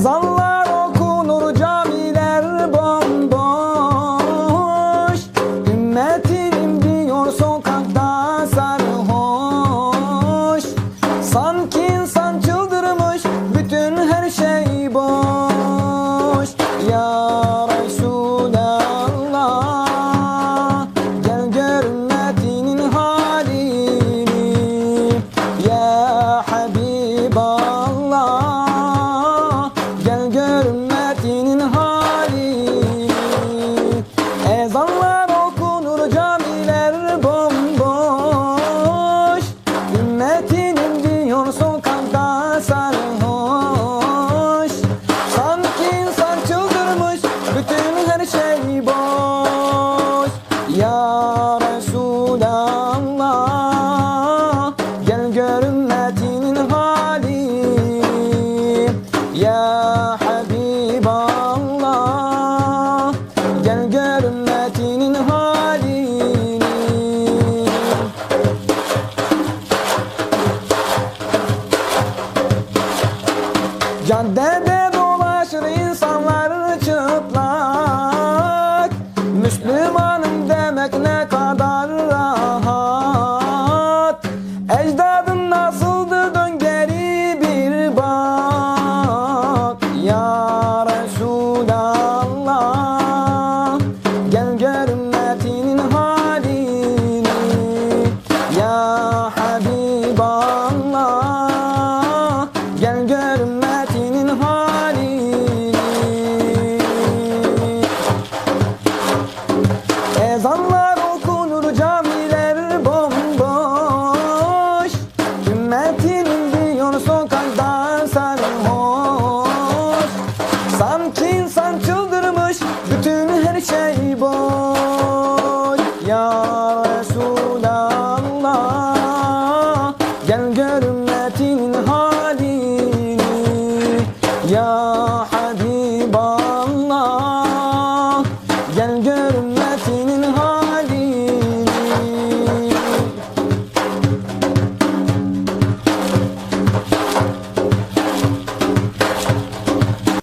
Ezanlar okunur camiler bomboş. Ümmetinim diyor sokakta sarhoş. Sanki insan ümmetinin halini Ezanlar okunur camiler bomboş. Ümmetinim diyor sokakta sarhoş. Sanki insan çıldırmış bütün her şey boş. Ya Resulallah Gel gör ümmetinin halini Ya Caddede dolaşır insanlar çıplak. Müslümanım demek ne kadar rahat. Ecdadın